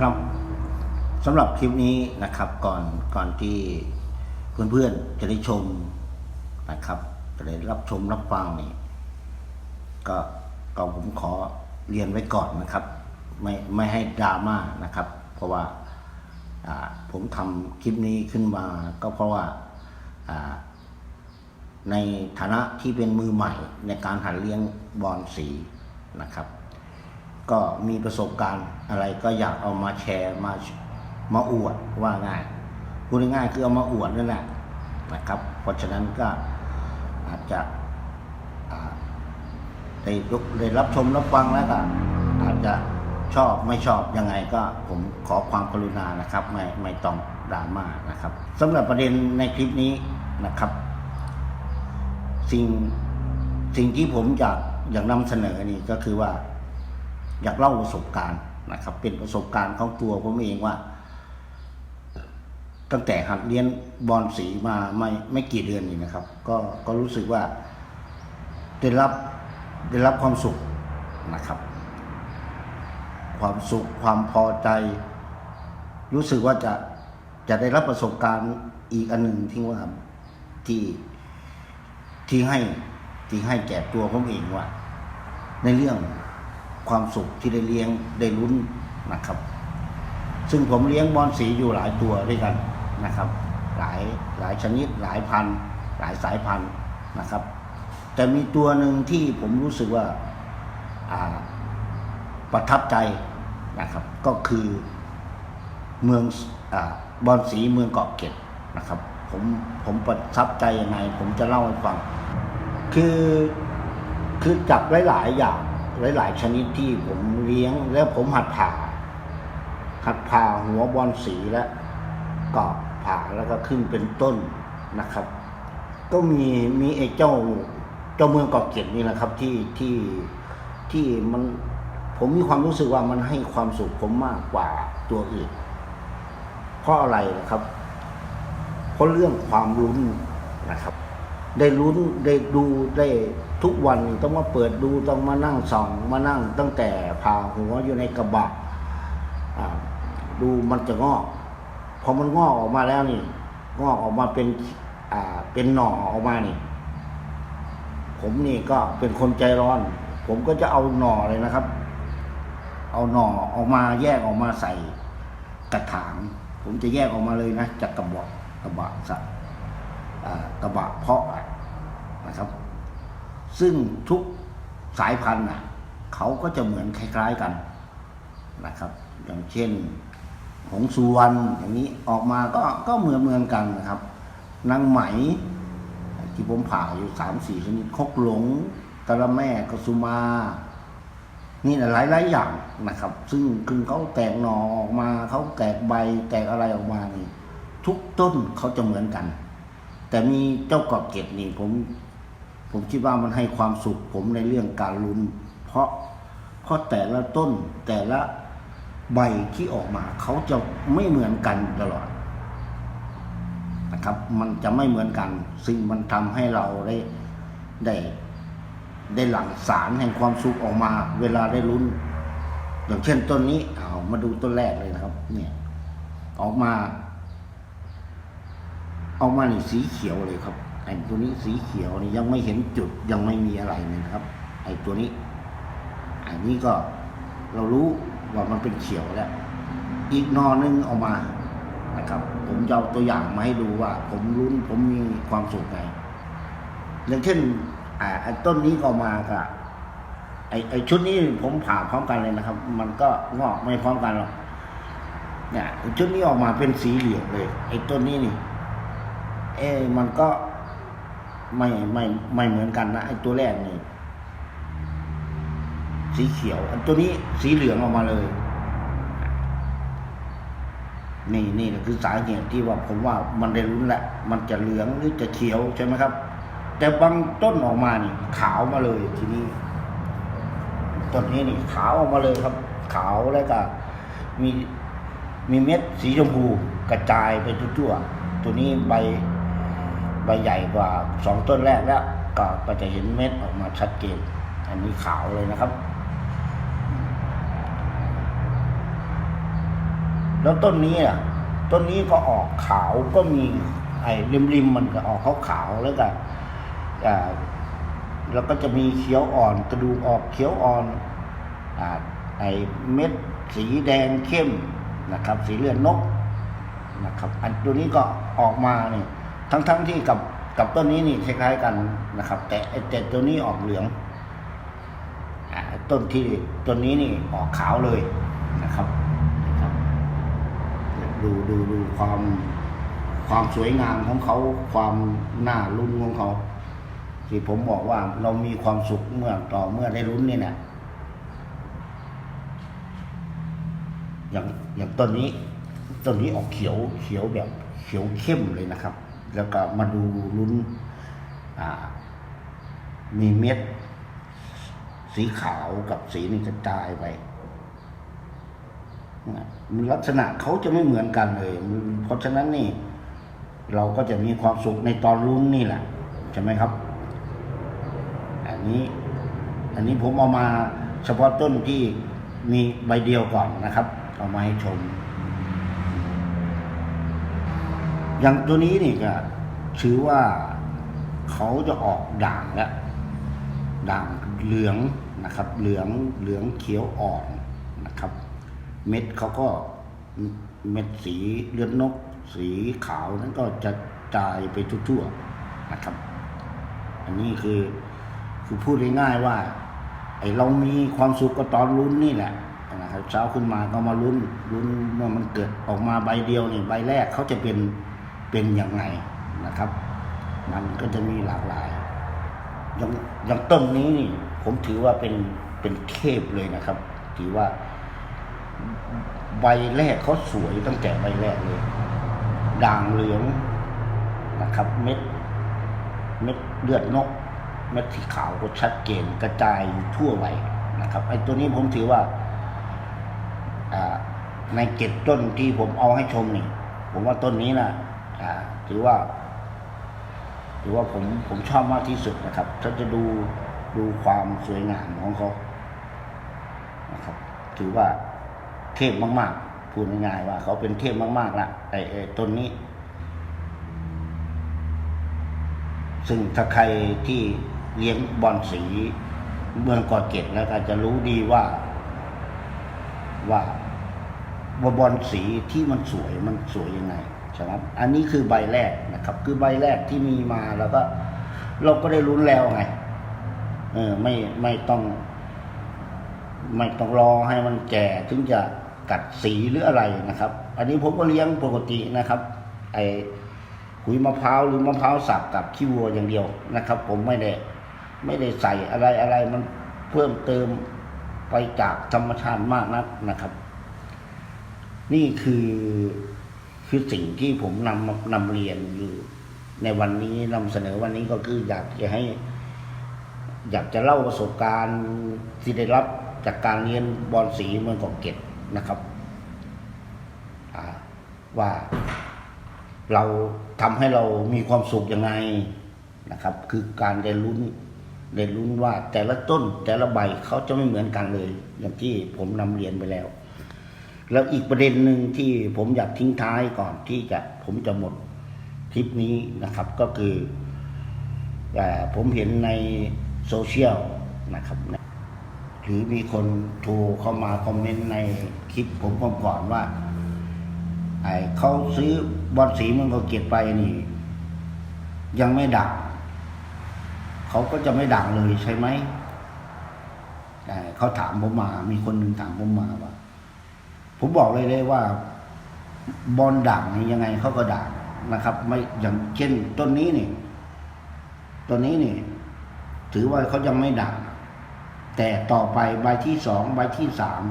ครับสำหรับคลิปนี้นะครับก่อนก่อนที่เพื่อนๆจะได้ชมนะครับจะได้รับชมรับฟังนี่ก็ก็ผมขอเรียนไว้ก่อนนะครับ ไม่ไม่ให้ดราม่านะครับ เพราะว่าผมทำคลิปนี้ขึ้นมาก็เพราะว่าอ่าในฐานะที่เป็นมือใหม่ในการหัดเลี้ยงบอลสีนะครับ ก็มีประสบการณ์อะไรก็อยากเอามาแชร์มามาอวดว่าง่ายพูดง่ายๆคือเอามาอวดนั่นแหละนะครับ เพราะฉะนั้นก็อาจจะได้ได้รับชมรับฟังแล้วก็อาจจะชอบไม่ชอบยังไงก็ผมขอความกรุณานะครับ ไม่ไม่ต้องดราม่านะครับสำหรับประเด็นในคลิปนี้นะครับ สิ่งสิ่งที่ผมอยากอยากนำเสนอนี่ก็คือว่า อยากเล่าประสบการณ์นะครับ เป็นประสบการณ์ของตัวผมเองว่า ตั้งแต่หัดเรียนบอลสีมาไม่ไม่กี่เดือนนี่นะครับ ก็ก็รู้สึกว่าได้รับได้รับความสุขนะครับ ความสุขความพอใจ รู้สึกว่าจะจะได้รับประสบการณ์อีกอันหนึ่งที่ว่าที่ที่ให้ที่ให้แก่ตัวผมเองว่า ในเรื่อง ความสุขที่ได้เลี้ยงได้ลุ้นนะครับ ซึ่งผมเลี้ยงบอลสีอยู่หลายตัวด้วยกันนะครับ หลายหลายชนิดหลายพันหลายสายพันธุ์นะครับ แต่มีตัวหนึ่งที่ผมรู้สึกว่าาประทับใจนะครับ ก็คือเมืองอบอลสีเมืองเกาะเกร็ดนะครับ ผมผมประทับใจยังไง ผมจะเล่าให้ฟัง คือคือจับหลายๆอย่าง หลาย ๆ ชนิดที่ผมเลี้ยงแล้วผมหัดผ่า หัดผ่าหัวบอลสีและกรอบผ่าแล้วก็ขึ้นเป็นต้นนะครับ ก็มีมีไอ้เจ้าเจ้าเมืองเกาะเกร็ดนี่แหละครับที่ที่ที่มันผมมีความรู้สึกว่ามันให้ความสุขผมมากกว่าตัวอื่น เพราะอะไรนะครับ เพราะเรื่องความลุ้นนะครับ ได้ลุ้นได้ดูได้ทุกวันต้องมาเปิดดูต้องมานั่งส่องมานั่งตั้งแต่ผ่าหัวอยู่ในกระบะอ่าดูมันจะงอกพอมันงอกออกมาแล้วนี่ งอกออกมาเป็นอ่าเป็นหน่อออกมานี่ ผมนี่ก็เป็นคนใจร้อน ผมก็จะเอาหน่อเลยนะครับ เอาหน่อออกมาแยกออกมาใส่กระถาง ผมจะแยกออกมาเลยนะจากกระบอกกระบะสัตว กระบะเพาะนะครับ ซึ่งทุกสายพันธุ์นะเขาก็จะเหมือนคล้าย ๆกันนะครับ อย่างเช่นหงสุวรรณอย่างนี้ออกมาก็ก็เหมือนเหมือนกันนะครับนางไหมที่ผมผ่าอยู่สามสี่ชนิดคกหลงตะละแม่กสุมา นี่หลายหลายอย่างนะครับ ซึ่งคือเขาแตกหนอออกมาเขาแตกใบแตกอะไรออกมานี่ทุกต้นเขาจะเหมือนกัน แต่มีเจ้ากอบเกตนี่ผม ผมคิดว่ามันให้ความสุข ผมในเรื่องการลุ้น เพราะเพราะแต่ละต้นแต่ละใบที่ออกมา เขาจะไม่เหมือนกันตลอดนะครับ มันจะไม่เหมือนกัน ซึ่งมันทำให้เราได้ได้ได้หลั่งสารแห่งความสุขออกมา เวลาได้ลุ้น อย่างเช่นต้นนี้เอามาดูต้นแรกเลยนะครับ เนี่ย ออกมา ออกมานี่สีเขียวเลยครับไอ้ตัวนี้สีเขียวนี่ยังไม่เห็นจุดยังไม่มีอะไรเลยนะครับ ไอ้ตัวนี้ อันนี้ก็เรารู้ว่ามันเป็นเขียวแล้ว อีกนอนึงออกมานะครับ ผมจะเอาตัวอย่างมาให้ดูว่า ผมรุ้นผมมีความสุขไงอย่างเช่นไอ้ต้นนี้ก็มากับไอ้ไอ้ชุดนี้ผมผ่าพร้อมกันเลยนะครับ มันก็งอกไม่พร้อมกันหรอกเนี่ยชุดนี้ออกมาเป็นสีเหลืองเลย ไอ้ต้นนี้นี่ เอ๊มันก็ไม่ไม่ไม่เหมือนกันนะไอ้ตัวแรกนี่สีเขียว อันตัวนี้สีเหลืองออกมาเลย นี่นี่แหละคือสาเหตุที่ว่าผมว่ามันได้รุ้นแหละ มันจะเหลืองหรือจะเขียวใช่ไหมครับ แต่บางต้นออกมานี่ ขาวมาเลยทีนี้ต้นนี้นี่ ขาวออกมาเลยครับ ขาวแล้วก็มีมีเม็ดสีชมพูกระจายไปทั่วๆตัวนี้ใบ ใบใหญ่กว่าสองต้นแรกแล้วก็ก็จะเห็นเม็ดออกมาชัดเจน อันนี้ขาวเลยนะครับ แล้วต้นนี้อะ ต้นนี้ก็ออกขาวก็มี ไอ้ริมริมๆมันก็ออกขาวขาวแล้วก็อ่าแล้วก็จะมีเขียวอ่อนกระดูกออกเขียวอ่อนอ่าไอ้เม็ดสีแดงเข้มนะครับ สีเลือดนกนะครับ อันตัวนี้ก็ออกมาเนี่ย ทั้งๆที่กับกับต้นนี้นี่คล้ายๆกันนะครับ แต่แต่ตัวนี้ออกเหลืองต้นที่ต้นนี้นี่ออกขาวเลยนะครับนะครับ ดูดูดูความความสวยงามของเขาความน่าลุ้นของเขาที่ผมบอกว่าเรามีความสุขเมื่อต่อเมื่อได้ลุ้นนี่เนี่ยอย่างอย่างต้นนี้ต้นนี้ออกเขียวเขียวแบบเขียวเข้มเลยนะครับ แล้วก็มาดูลุ้นมีเม็ด สีขาวกับสีนี่กระจายไปมันลักษณะเขาจะไม่เหมือนกันเลย เพราะฉะนั้นนี่ เราก็จะมีความสุขในตอนลุ้นนี่แหละใช่ไหมครับ อันนี้ อันนี้ผมเอามาเฉพาะต้นที่มีใบเดียวก่อนนะครับ เอามาให้ชม อย่างตัวนี้นี่ก็ถือว่าเขาจะออกด่างแล้วด่างเหลืองนะครับ เหลืองเหลืองเขียวอ่อนนะครับ เม็ดเขาก็เม็ดสีเลือดนก สีขาวนั้นก็จะจายไปทั่วๆนะครับ อันนี้คือคือพูดง่ายๆว่าไอเรามีความสุขก็ตอนลุ้นนี่แหละนะครับเช้าขึ้นมาก็มาลุ้นลุ้นเมื่อมันเกิดออกมาใบเดียวนี่ใบแรกเขาจะเป็น เป็นอย่างไงนะครับ มันก็จะมีหลากหลายอย่างอย่างต้นนี้นี่ผมถือว่าเป็นเป็นเทพเลยนะครับ ถือว่าใบแรกเขาสวยตั้งแต่ใบแรกเลย ด่างเหลืองนะครับ เม็ด เม็ดเลือดนก เม็ดสีขาวก็ชัดเจนกระจายอยู่ทั่วไว้นะครับไอ้ตัวนี้ผมถือว่าในเจ็ดต้นที่ผมเอาให้ชมนี่ ผมว่าต้นนี้นะอ่า ถือว่าถือว่าผมผมชอบมากที่สุดนะครับ ถ้าจะดูดูความสวยงามของเขานะครับ ถือว่าเทพมากๆพูดง่ายๆว่า เขาเป็นเทพมากๆละไอ้ไอต้นนี้ ซึ่งถ้าใครที่เลี้ยงบอลสีเมืองกอเกตแล้วก็จะรู้ดีว่า ว่าบอลสีที่มันสวยมันสวยยังไง ใช่ไหมอันนี้คือใบแรกนะครับ คือใบแรกที่มีมาแล้วก็ เราก็ได้ลุ้นแล้วไง เออไม่ไม่ต้อง ไม่ต้องรอให้มันแก่ถึงจะกัดสีหรืออะไรนะครับ อันนี้ผมก็เลี้ยงปกตินะครับ ไอขุยมะพร้าวหรือมะพร้าวสับกับขี้วัวอย่างเดียวนะครับ ผมไม่ได้ไม่ได้ใส่อะไรอะไรมันเพิ่มเติมไปจากธรรมชาติมากนักนะครับ นี่คือ คือสิ่งที่ผมนำมานำเรียนอยู่ในวันนี้นำเสนอวันนี้ก็คืออยากจะให้ อยากจะเล่าประสบการณ์ที่ได้รับจากการเรียนบอลสีเมืองเกาะเกร็ดนะครับว่าเราทำให้เรามีความสุขยังไงนะครับ คือการได้ลุ้นได้ลุ้นว่าแต่ละต้นแต่ละใบเขาจะไม่เหมือนกันเลย อย่างที่ผมนำเรียนไปแล้ว แล้วอีกประเด็นหนึ่งที่ผมอยากทิ้งท้ายก่อนที่จะผมจะหมดทริปนี้นะครับก็คือผมเห็นในโซเชียลนะครับหรือมีคนโทรเข้ามาคอมเมนต์ในคลิปผมก่อนๆว่าไอ้เขาซื้อบอลสีมันก็เก็บไปนี่ ยังไม่ดังเขาก็จะไม่ดังเลยใช่ไหมแต่เขาถามผมมา มีคนหนึ่งถามผมมาว่า ผมบอกเลยเลยว่าบอลด่างนี่ยังไงเขาก็ด่างนะครับ ไม่อย่างเช่นต้นนี้นี่ต้นนี้นี่ ถือว่าเขายังไม่ด่างแต่ต่อไปใบที่สองใบที่สาม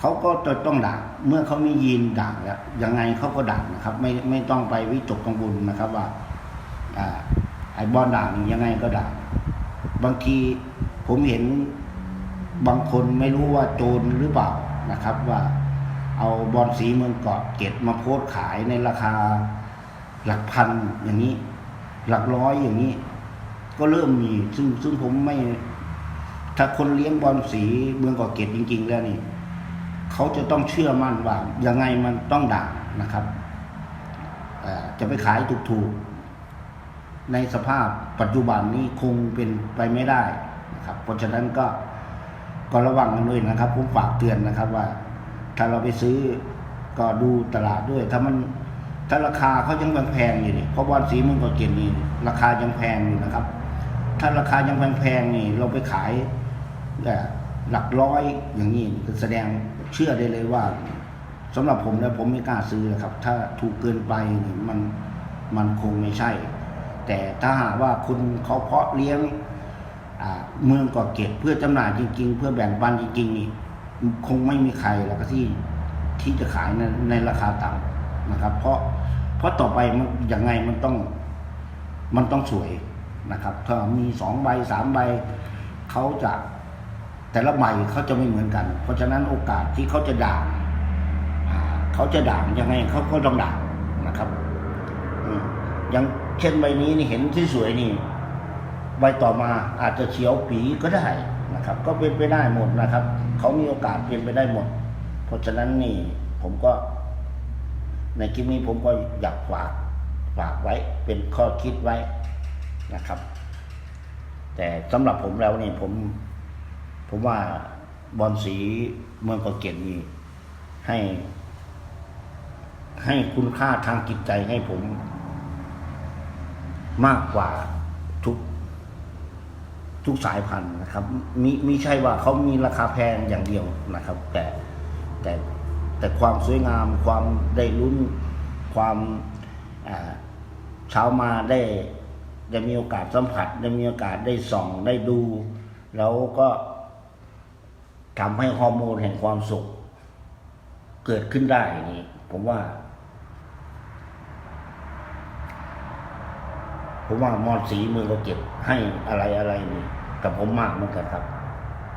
เขาก็จะต้องด่างเมื่อเขามียีนด่างแล้วยังไงเขาก็ด่างนะครับ ไม่ไม่ต้องไปวิตกกังวลนะครับว่าอ่าไอ้บอลด่างยังไงก็ด่างบางทีผมเห็นบางคนไม่รู้ว่าโจรหรือเปล่า นะครับว่าเอาบอลสีเมืองเกาะเก็ดมาโพสขายในราคาหลักพันอย่างนี้ หลักร้อยอย่างนี้ ก็เริ่มมี ซึ่งซึ่งผมไม่ ถ้าคนเลี้ยงบอลสีเมืองเกาะเกร็ดจริง ๆ แล้วนี่เขาจะต้องเชื่อมั่นว่ายังไงมันต้องด่างนะครับจะไปขายถูกๆในสภาพปัจจุบันนี้คงเป็นไปไม่ได้นะครับ เพราะฉะนั้นก็ ก็ระวังกันด้วยนะครับ ผมฝากเตือนนะครับว่า ถ้าเราไปซื้อก็ดูตลาดด้วย ถ้ามันถ้าราคาเขายังแพงอยู่นี่เพราะบอลสีมึงก็เก่งนี่ราคายังแพงอยู่นะครับ ถ้าราคายังแพงๆนี่ เราไปขายเอ่หลักร้อยอย่างนี้แสดงเชื่อได้เลยว่าสำหรับผมแล้วผมไม่กล้าซื้อนะครับ ถ้าถูกเกินไปนี่มันมันคงไม่ใช่ แต่ถ้าหากว่าคุณเขาเพาะเลี้ยง เมืองก่อเก็บเพื่อจำหน่ายจริง ๆ เพื่อแบ่งปันจริงๆนี่คงไม่มีใครแล้วก็ที่ที่จะขายในในราคาต่ำนะครับ เพราะเพราะต่อไปมันยังไงมันต้องมันต้องสวยนะครับ ถ้ามีสองใบสามใบเขาจะแต่ละใบเขาจะไม่เหมือนกัน เพราะฉะนั้นโอกาสที่เขาจะด่างเขาจะด่างยังไงเขาก็ต้องด่างนะครับอืมอย่างเช่นใบนี้นี่เห็นที่สวยนี่ ใบต่อมาอาจจะเขียวปีก็ได้นะครับ ก็เป็นไปได้หมดนะครับ เขามีโอกาสเป็นไปได้หมด เพราะฉะนั้นนี่ผมก็ ในคลิปนี้ผมก็อยากฝากฝากไว้เป็นข้อคิดไว้นะครับ แต่สำหรับผมแล้วนี่ผม ผมว่าบอลสีเมืองเกาะเกร็ดนี่ให้ ให้คุณค่าทางจิตใจให้ผม มากกว่า ทุกสายพันธุ์นะครับมีมีใช่ว่าเขามีราคาแพงอย่างเดียวนะครับ แต่แต่แต่ความสวยงามความได้ลุ้นความเช้ามาได้ได้มีโอกาสสัมผัส ได้มีโอกาสได้ส่องได้ดู แล้วก็ทำให้ฮอร์โมนแห่งความสุข เกิดขึ้นได้นี่ผมว่า ผมว่ามอนสีมือเราเก็บให้อะไรอะไรนี่กับผมมากเหมือนกันครับ